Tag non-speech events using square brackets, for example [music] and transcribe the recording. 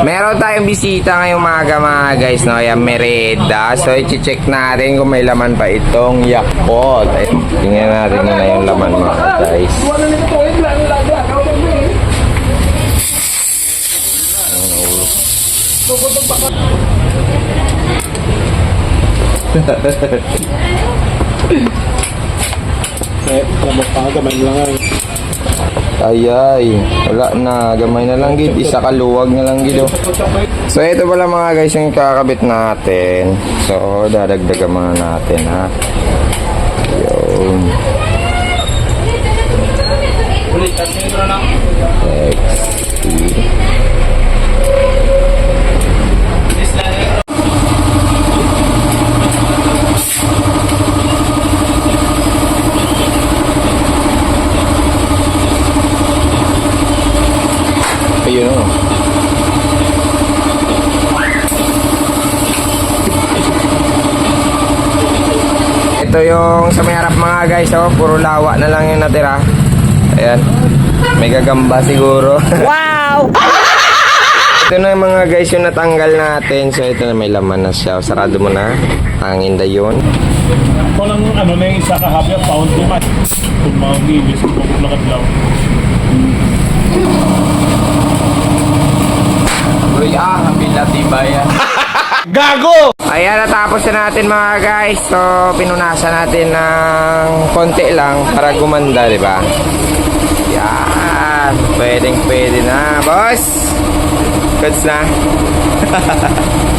Meron tayong bisita ngayong maga mga guys, no? Ayan, mereda. So, i-check natin kung may laman pa itong Yakult. Ay, tingnan natin kung na yung laman mga guys. [laughs] Eh, lamok pa ka, gamay lang ay. Ay, ay. Wala na. Gamay na lang gid. Isa kaluwag na lang gid. oh. So, ito pala mga guys yung kakabit natin. So, dadagdagan muna natin ha. Yun. XT. O. Ito yung sa may harap mga guys, oh, puro lawa na lang yung natira. Ayan. May gagamba siguro. [laughs] Wow! [laughs] ito na yung mga guys yung natanggal natin. So ito na may laman na siya. Sarado mo na. Hangin da yun. Ako lang ano na yung isa kahabi, pound to match. Kung mga gigis, kung bakit tibaya. [laughs] Gago! Ayan, natapos na natin mga guys. So, pinunasan natin ng konti lang para gumanda, di ba? Yan. Pwedeng pwede na, boss. Goods na. [laughs]